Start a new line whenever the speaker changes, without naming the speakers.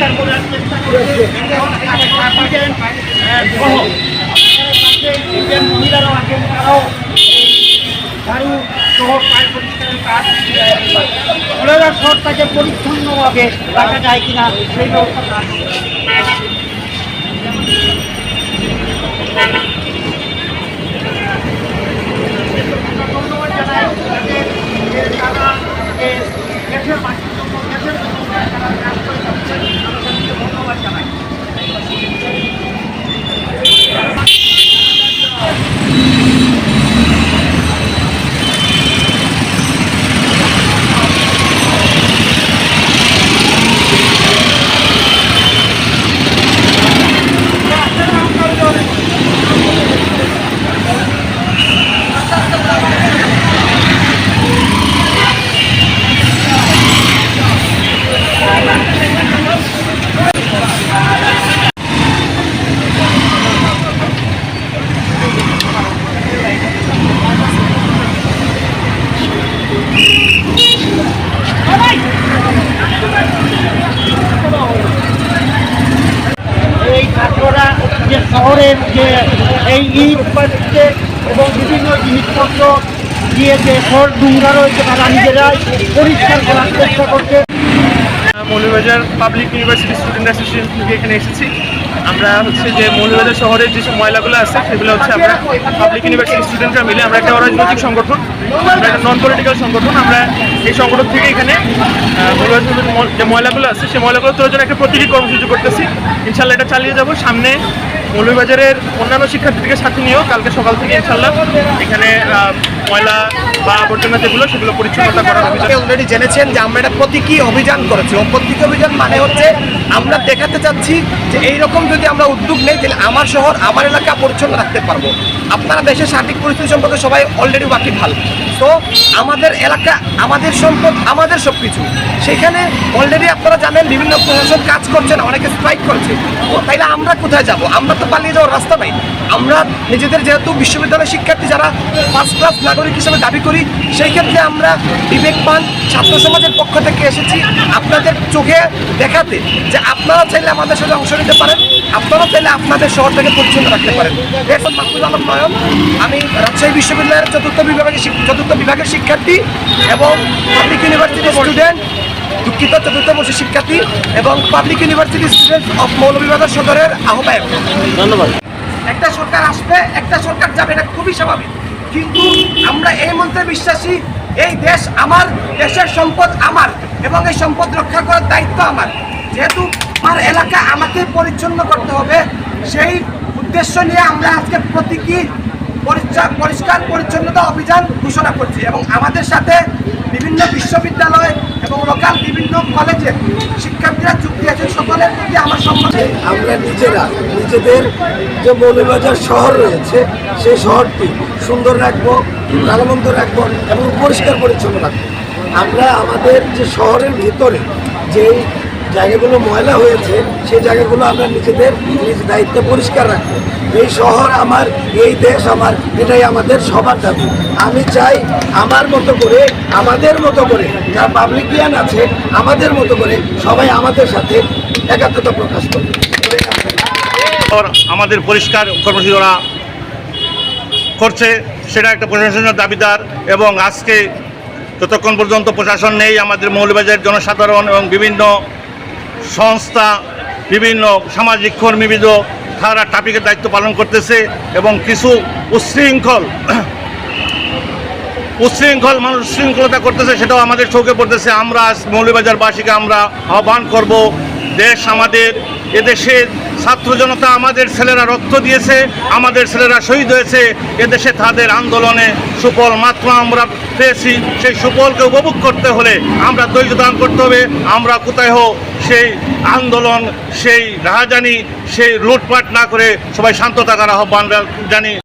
পরিষ্কার করার চেষ্টা করেছে। কলেরা শহরটাকে পরিচ্ছন্নভাবে রাখা যায় কিনা সেই ব্যবস্থা যে দেশের মাটির জন্য দেশের জন্য তারা কাজ করে যাচ্ছেন আমরা তাদেরকে ধন্যবাদ জানাই এই ছাত্ররা যে শহরের যে এই ইট পাচ্ছে এবং বিভিন্ন জিনিসপত্র দিয়ে যে শহর ডুঙ্গা রয়েছে তারা নিজেরাই পরিষ্কার করার চেষ্টা করছে।
Moulvibazar public university student association থেকে এখানে এসেছি। আমরা হচ্ছে যে মৌলভীবাজার শহরের যেসব ময়লাগুলো আছে সেগুলো হচ্ছে আমরা পাবলিক ইউনিভার্সিটি স্টুডেন্টরা মিলে আমরা একটা অরাজনৈতিক সংগঠন আমরা একটা নন পলিটিক্যাল সংগঠন আমরা এই সংগঠন থেকে এখানে আহ, মৌলভীবাজারের ম- যে ময়লাগুলো আছে সেই ময়লাগুলো তোলার জন্য একটা প্রতিটি কর্মসূচি করতেছি। ইনশাল্লাহ এটা চালিয়ে যাব। সামনে মৌলভীবাজারের অন্যান্য শিক্ষার্থীদেরকে সাথে নিয়েও কালকে সকাল থেকে ইনশাল্লাহ এখানে ময়লা বা আবর্জনা যেগুলো, সেগুলো পরিচ্ছন্নতা করার অভিযান।
অলরেডি জেনেছেন যে আমরা একটা প্রতীকী অভিযান করেছি। প্রতীকী অভিযান মানে হচ্ছে আমরা দেখাতে চাচ্ছি যে এইরকম যদি আমরা উদ্যোগ নেই, তাহলে আমার শহর, আমার এলাকা পরিচ্ছন্ন রাখতে পারব। আপনারা দেশের সার্বিক পরিস্থিতি সম্পর্কে সবাই অলরেডি বাকি ভালো। তো আমাদের এলাকা, আমাদের সম্পদ, আমাদের সব কিছু সেখানে অলরেডি আপনারা জানেন বিভিন্ন প্রশাসন কাজ করছে না, অনেকে স্ট্রাইক করছে। তাইলে আমরা কোথায় যাব? আমরা তো পালিয়ে যাওয়ার রাস্তা নাই। আমরা নিজেদের যেহেতু বিশ্ববিদ্যালয়ের শিক্ষার্থী যারা ফার্স্ট ক্লাস নাগরিক হিসেবে দাবি করি সেই ক্ষেত্রে আমরা বিবেকবান ছাত্র সমাজের পক্ষ থেকে এসেছি আপনাদের চোখে দেখাতে যে আপনারা চাইলে আমাদের সাথে অংশ নিতে পারেন আপনারা চাইলে আপনাদের শহরটাকে পরিচ্ছন্ন রাখতে পারেন। এখন মাহফুজ আলম নয়ন আমি রাজশাহী বিশ্ববিদ্যালয়ের চতুর্থ বিভাগের চতুর্থ বিভাগের শিক্ষার্থী এবং পাবলিক ইউনিভার্সিটির স্টুডেন্ট দুঃখিত চতুর্থ বর্ষের শিক্ষার্থী এবং public university student of Moulvibazar সদরের আহ্বায়ক।
ধন্যবাদ।
একটা সরকার আসবে একটা সরকার যাবে এটা খুবই স্বাভাবিক। কিন্তু আমরা এই মন্ত্রে বিশ্বাসী, এই দেশ আমার, দেশের সম্পদ আমার এবং এই সম্পদ রক্ষা করার দায়িত্ব আমার। যেহেতু আমার এলাকা আমাকে পরিচ্ছন্ন করতে হবে, সেই উদ্দেশ্য নিয়ে আমরা আজকে প্রতীকী পরিষ্কার পরিচ্ছন্নতা অভিযান ঘোষণা করছি এবং আমাদের সাথে বিভিন্ন বিশ্ববিদ্যালয় এবং লোকাল বিভিন্ন কলেজের শিক্ষার্থীরা যুক্তি আছে সকলের প্রতি আমার সম্মানে।
আমরা নিজেরা, নিজেদের যে মৌলবাজার শহর রয়েছে, সেই শহরটি সুন্দর রাখব ভালোমন্দ রাখব এবং পরিষ্কার পরিচ্ছন্ন রাখব। আমরা আমাদের যে শহরের ভিতরে যেই জায়গাগুলো ময়লা হয়েছে, সেই জায়গাগুলো আমরা নিজেদের নিজ দায়িত্বে পরিষ্কার রাখব। এই শহর আমার, এই দেশ আমার, এটাই আমাদের সবার দাবি। আমি চাই আমার মতো করে, আমাদের মতো করে, যারা পাবলিকিয়ান আছে, আমাদের মতো করে সবাই আমাদের সাথে একাত্মতা প্রকাশ করবে
আমাদের পরিষ্কার কর্মসূচি ওরা করছে, সেটা একটা প্রশাসনের দাবিদার এবং আজকে যতক্ষণ পর্যন্ত প্রশাসন নেই, আমাদের মৌলবাজারের জনসাধারণ এবং বিভিন্ন সংস্থা, বিভিন্ন সামাজিক কর্মীবিদ তারা ট্রাফিকের দায়িত্ব পালন করতেছে এবং কিছু উশৃঙ্খল উশৃঙ্খল মানুষ শৃঙ্খলতা করতেছে, সেটাও আমাদের চোখে পড়তেছে। আমরা মৌলবাজারবাসীকে আমরা আহ্বান করব, দেশ আমাদের, এদেশের ছাত্র জনতা আমাদের ছেলেরা রক্ত দিয়েছে, আমাদের ছেলেরা শহীদ হয়েছে, এদেশে তাদের আন্দোলনে সুফল মাত্র আমরা পেয়েছি, সেই সুফলকে উপভোগ করতে হলে আমরা ধৈর্য দান করতে হবে, আমরা কোথায় হোক সেই আন্দোলন, সেই রাহাজানি, সেই লুটপাট না করে সবাই শান্ত থাকার আহ্বান জানি